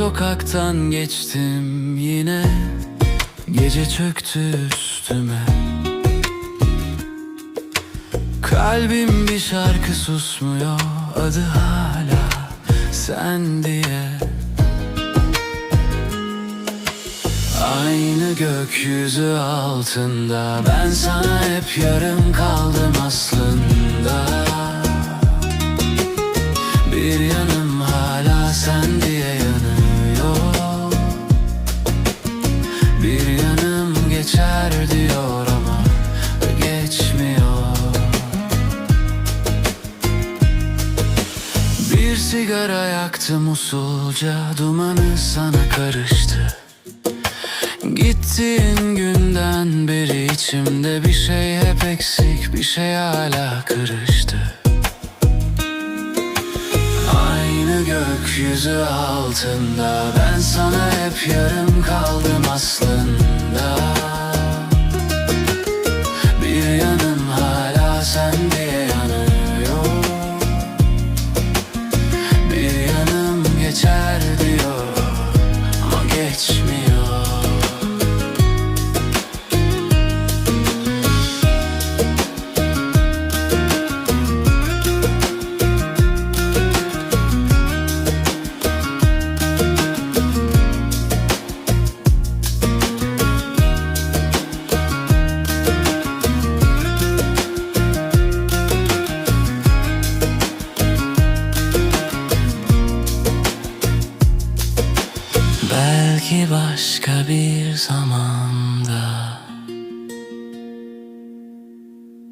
sokaktan geçtim yine. Gece çöktü üstüme. Kalbim bir şarkı susmuyor Adı hala sen diye. Aynı gökyüzü altında Ben sana hep yarım kaldım aslında. Bir yanım hala sen diye yanıyor. Bir yanım geçer diyor ama geçmiyor. Bir sigara yaktım usulca Dumanı sana karıştı. Gittiğin günden beri içimde bir şey hep eksik Bir şey hala kırıştı gökyüzü altında. Ben sana hep yarım kaldım aslında Belki başka bir zamanda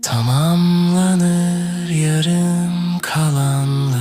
Tamamlanır yarım kalan